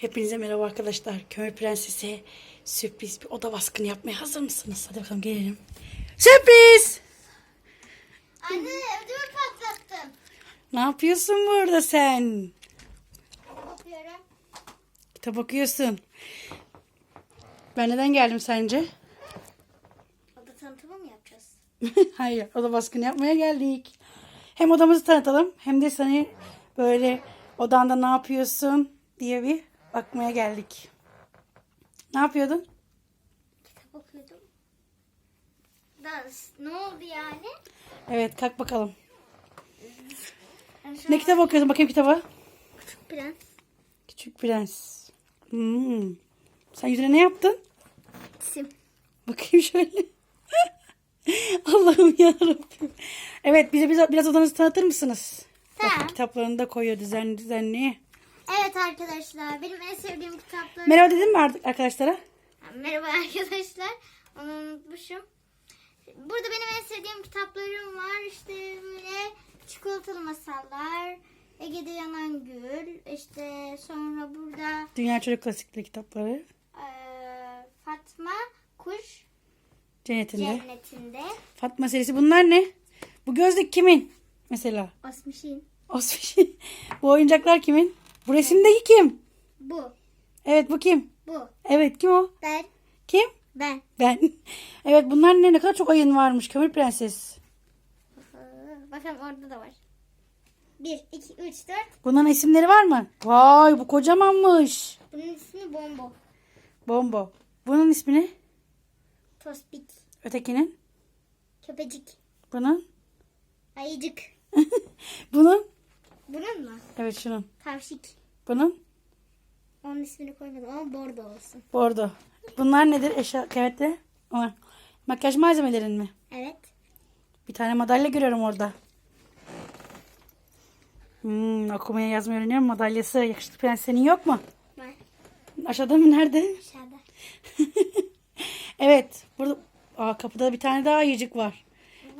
Hepinize merhaba arkadaşlar. Kömür Prenses'e sürpriz bir oda baskını yapmaya hazır mısınız? Hadi bakalım gelelim. Sürpriz! Anne ödümü patlattım. Ne yapıyorsun burada sen? Bakıyorum. Kitap okuyorsun. Ben neden geldim sence? Oda tanıtımı mı yapacağız? Hayır, oda baskını yapmaya geldik. Hem odamızı tanıtalım hem de seni böyle odanda ne yapıyorsun diye bir bakmaya geldik. Ne yapıyordun? Kitap okuyordum. Da ne oldu yani? Evet, kalk bakalım. Yani Ne kitap okuyordun? Bakayım kitaba. Prens. Küçük Prens. Hmm. Sen yüzüne ne yaptın? İsim. Bakayım şöyle. Allah'ım ya Rabbim. Evet bize biraz, biraz odanızı tanıtır mısınız? Tamam. Bak, kitaplarını da koyuyor düzenli düzenli. Evet arkadaşlar benim en sevdiğim kitaplar. Merhaba dedin mi artık arkadaşlara? Merhaba arkadaşlar. Onu unutmuşum. Burada benim en sevdiğim kitaplarım var. İşte böyle çikolatalı masallar. Ege'de yanan gül. İşte sonra burada Dünya Çocuk Klasikleri kitapları. eee, Fatma Kuş Cennetinde. Cennetinde. Fatma serisi. Bunlar ne? Bu gözlük kimin? Mesela. Osmişin. Osman. bu oyuncaklar kimin? Bu resimdeki kim? Bu. Evet bu kim? Bu. Evet kim o? Ben. Kim? Ben. Ben. Evet bunlar ne? Ne kadar çok ayın varmış. Kömür Prenses. Bakın orada da var. 1, 2, 3, 4. Bunların isimleri var mı? Vay bu kocamanmış. Bunun ismi Bombo. Bombo. Bunun ismi ne? Tospik. Ötekinin? Köpecik. Bunun? Ayıcık. Bunun? Bunun mu? Evet şunun. Tavşik. Bunun? Onun ismini koymadım ama bordo olsun. Bordo. Bunlar nedir? Eşya kıyafetleri? Ama makyaj malzemelerin mi? Evet. Bir tane madalya görüyorum orada. Hmm, okumaya yazmayı öğreniyorum. Madalyası yakışıklı prensesin yok mu? Var. Aşağıda mı? Nerede? Aşağıda. evet. Burada Aa, kapıda bir tane daha ayıcık var.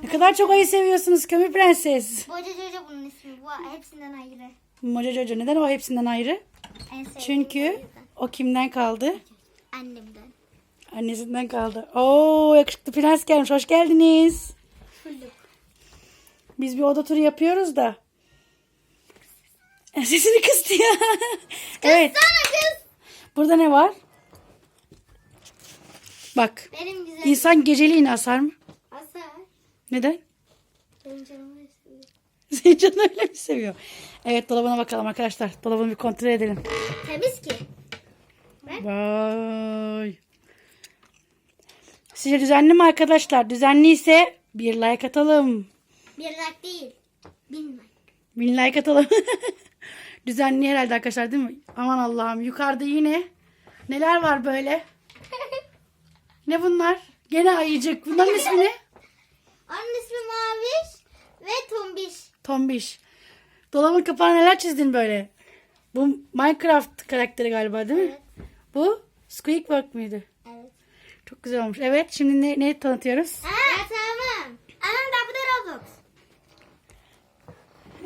Ne kadar çok ayı seviyorsunuz kömür prenses. Boca Jojo bunun ismi. Bu hepsinden ayrı. Moca Jojo. Neden o hepsinden ayrı? En sevdiğim Çünkü yüzden. o kimden kaldı? Annemden. Annesinden kaldı. Oo yakışıklı prens gelmiş. Hoş geldiniz. Fulluk. Biz bir oda turu yapıyoruz da. E, Sesini kıstı ya. evet. Sana kız. Burada ne var? Bak. Benim güzel. İnsan geceliğin asar mı? Asar. Neden? Benim canımı istiyor. Senin canın öyle mi seviyor? Evet dolabına bakalım arkadaşlar. Dolabını bir kontrol edelim. Temiz ki. Vay. Sizce düzenli mi arkadaşlar? Düzenli ise bir like atalım. Bir like değil. Bin like. Bin like atalım. düzenli herhalde arkadaşlar değil mi? Aman Allah'ım yukarıda yine neler var böyle? Ne bunlar? Gene ayıcık. Bunların ismi ne? Onun ismi Maviş ve Tombiş. Tombiş. Dolabın kapağına neler çizdin böyle? Bu Minecraft karakteri galiba değil mi? Evet. Bu Squeakwork muydu? Evet. Çok güzel olmuş. Evet şimdi ne, ne tanıtıyoruz? Ya tamam. Anam da bu da Roblox.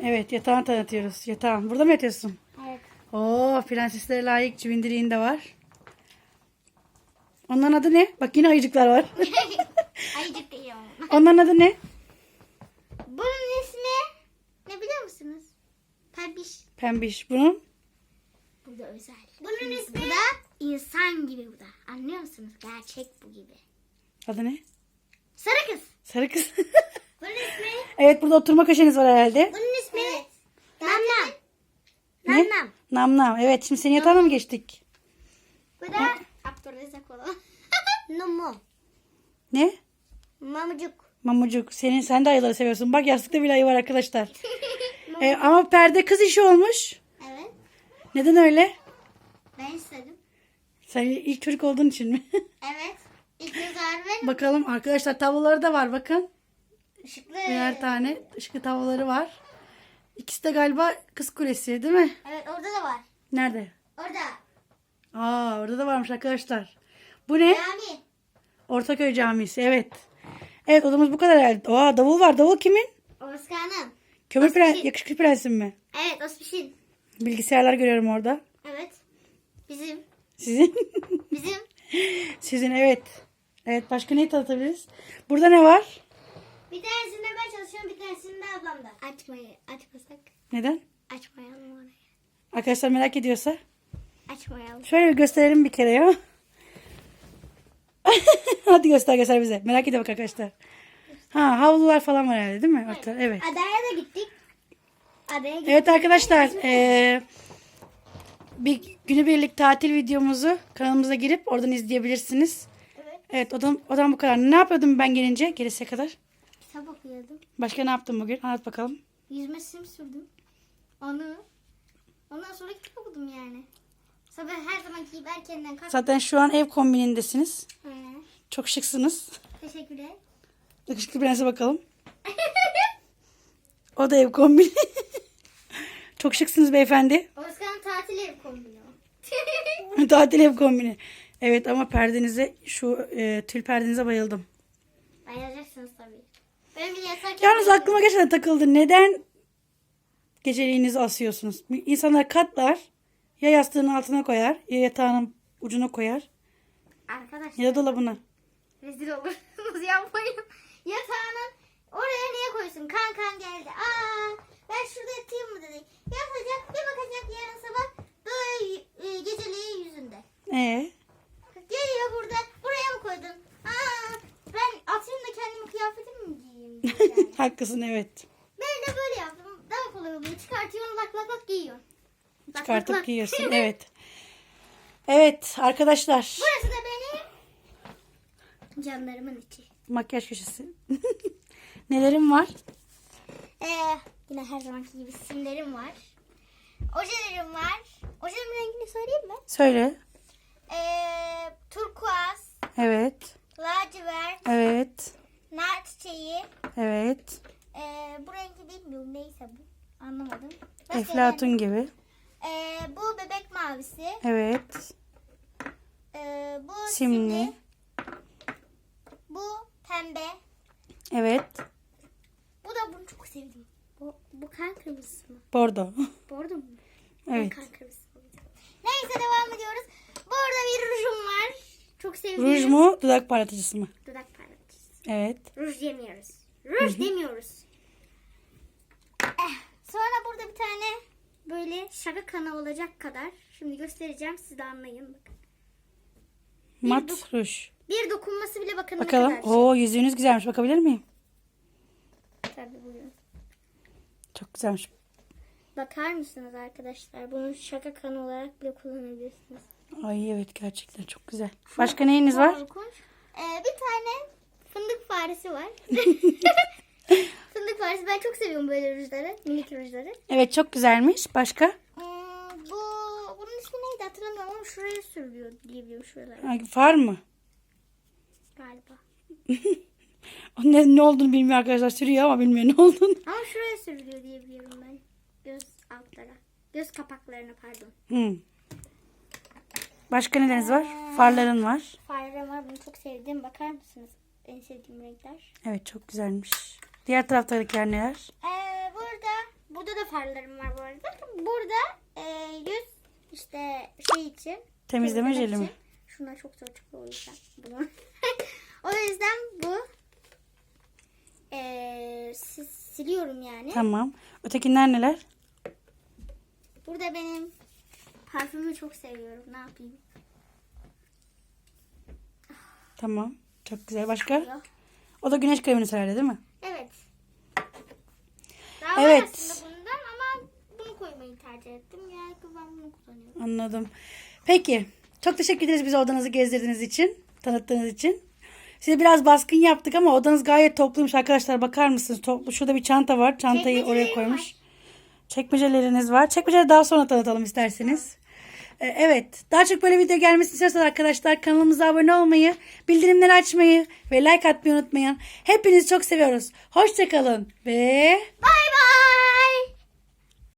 Evet yatağını tanıtıyoruz. Yatağın. Burada mı yatıyorsun? Evet. Oo prenseslere layık civindiriğin de var. Onların adı ne? Bak yine ayıcıklar var. Onların adı ne? Bunun ismi ne biliyor musunuz? Pembiş. Pembiş. Bunun? Bu da özel. Bunun ismi? Bu da insan gibi bu da. Anlıyor musunuz? Gerçek bu gibi. Adı ne? Sarı kız. Sarı kız. Bunun ismi? evet burada oturma köşeniz var herhalde. Bunun ismi? Evet. Namnam. Ne? Namnam. Nam nam. Evet şimdi senin yatağına mı geçtik? Bu da Abdurrezzak olan. Numu. Ne? Mamucuk. Mamucuk. Senin, sen de ayıları seviyorsun. Bak yastıkta bile ayı var arkadaşlar. Ee, ama perde kız işi olmuş. Evet. Neden öyle? Ben istedim. Sen ilk çocuk olduğun için mi? Evet. İlk ağrı benim. Bakalım arkadaşlar tavlaları da var bakın. Işıklı. Birer tane ışıklı tavlaları var. İkisi de galiba kız kulesi değil mi? Evet orada da var. Nerede? Orada. Aa orada da varmış arkadaşlar. Bu ne? Cami. Ortaköy Camisi evet. Evet odamız bu kadar herhalde. Aa davul var. Davul kimin? Oskan'ım. Kömür prens, yakışıklı prensim mi? Evet Ospişin. Bilgisayarlar görüyorum orada. Evet. Sizin? Bizim Sizin evet. Evet başka neyi tanıtabiliriz? Burada ne var? bir tanesinde ben çalışıyorum bir tanesinde ablam da. Açmayı açmasak. Neden? Açmayalım orayı. Arkadaşlar merak ediyorsa. Açmayalım. Şöyle bir gösterelim bir kere ya. Hadi göster göster bize. Merak ediyorum arkadaşlar. Ha havlular falan var herhalde değil mi? Evet. Adaya da gittik. Adaya gittik. Evet arkadaşlar eee, bir günübirlik tatil videomuzu kanalımıza girip oradan izleyebilirsiniz. Evet. Evet odan, odan bu kadar. Ne yapıyordum ben gelince gelese kadar? Kitap okuyordum. Başka ne yaptım bugün? Anlat bakalım. Yüzme sim sürdüm. Onu. Ondan sonra kitap okudum yani. Sabah her zamanki gibi erkenden kalktım. Zaten şu an ev kombinindesiniz. He. Çok şıksınız. Teşekkürler. Yakışıklı prense bakalım. O da ev kombini. Çok şıksınız beyefendi. Özkan tatil ev kombini Tatil ev kombini. Evet ama perdenize şu e, tül perdenize bayıldım. Bayılacaksınız tabii. Ben bile yasak Yalnız aklıma gerçekten takıldı. Neden geceliğinizi asıyorsunuz? İnsanlar katlar ya yastığının altına koyar ya yatağının ucuna koyar Arkadaşlar ya dolabına. Rezil olursunuz yapmayın. Yatağının oraya niye koysun? Kankan geldi. Aa ben şurada yatayım mı dedi. Yatacak bir bakacak yarın sabah böyle e, geceliği yüzünde. Ee, Geliyor burada. Buraya mı koydun? Aa ben atayım da kendimi kıyafetimi mi giyeyim? yani. haklısın evet. ben de böyle yaptım. Daha kolay oluyor. Çıkartıyorsun lak lak lak giyiyor. Lak lak Çıkartıp lak. giyiyorsun. Evet. Evet arkadaşlar. Burası da benim canlarımın içi. Makyaj köşesi. Nelerim var? Ee, yine her zamanki gibi simlerim var. Ojelerim var. Ojelerin rengini söyleyeyim mi? Söyle. Ee, turkuaz, Evet. lacivert, Evet. nar çiçeği. Evet. Ee, bu rengi bilmiyorum neyse bu. Anlamadım. Nasıl Eflatun gibi. Ee, bu bebek mavisi. Evet. Ee, bu Simli. simli. Bu pembe. Evet. Bu da bunu çok sevdim. Bu, bu kan kırmızısı mı? Bordo. Bordo mu? Evet. Kan kırmızısı. Neyse devam ediyoruz. Burada bir rujum var. Çok sevdiğim. Ruj mu? Dudak parlatıcısı mı? Dudak parlatıcısı. Evet. Ruj demiyoruz. Ruj demiyoruz. Eh, sonra burada bir tane böyle şaka kanı olacak kadar. Şimdi göstereceğim siz de anlayın. Bakın. Mat dok- ruj. Bir dokunması bile bakın Bakalım. ne kadar. Oo yüzüğünüz güzelmiş. Bakabilir miyim? Tabii buyurun. Çok güzelmiş. Bakar mısınız arkadaşlar? Bunu şaka kanı olarak bile kullanabilirsiniz. Ay evet gerçekten çok güzel. Başka neyiniz var? Korkunç. Ee, bir tane fındık faresi var. fındık faresi. Ben çok seviyorum böyle rujları. Minik rujları. Evet çok güzelmiş. Başka? Hmm, bu bunun ismi neydi ama şuraya sürülüyor diyebiliyorum şuralara Ay, Far mı? galiba. O Ne, ne olduğunu bilmiyor arkadaşlar. Sürüyor ama bilmiyor ne olduğunu. Ama şuraya sürülüyor diyebiliyorum ben. Göz altlara. Göz kapaklarına pardon. Hmm. Başka neleriniz var? Farların var. Farem var bunu çok sevdim. Bakar mısınız? En sevdiğim renkler. Evet çok güzelmiş. Diğer taraftakiler neler? Ee, burada burada da farlarım var bu arada. Burada e, yüz işte şey için. Temizleme jeli mi? Şunlar çok zor çıkıyor o yüzden. Bunu. o yüzden bu e, si- siliyorum yani. Tamam. Ötekiler neler? Burada benim parfümü çok seviyorum. Ne yapayım? Tamam. Çok güzel. Başka? Yok. O da güneş kreminiz herhalde değil mi? Evet. Daha Evet. var aslında bundan ama bunu koymayı tercih ettim. Yani ben bunu kullanıyorum. Anladım. Peki. Çok teşekkür ederiz bize odanızı gezdirdiğiniz için. Tanıttığınız için. Size biraz baskın yaptık ama odanız gayet topluymuş arkadaşlar. Bakar mısınız? Toplu. Şurada bir çanta var. Çantayı oraya koymuş. var. Çekmeceleriniz var. Çekmeceleri daha sonra tanıtalım isterseniz. Ee, Evet. Daha çok böyle video gelmesini istiyorsanız arkadaşlar kanalımıza abone olmayı, bildirimleri açmayı ve like atmayı unutmayın. Hepinizi çok seviyoruz. Hoşçakalın ve Bay bay.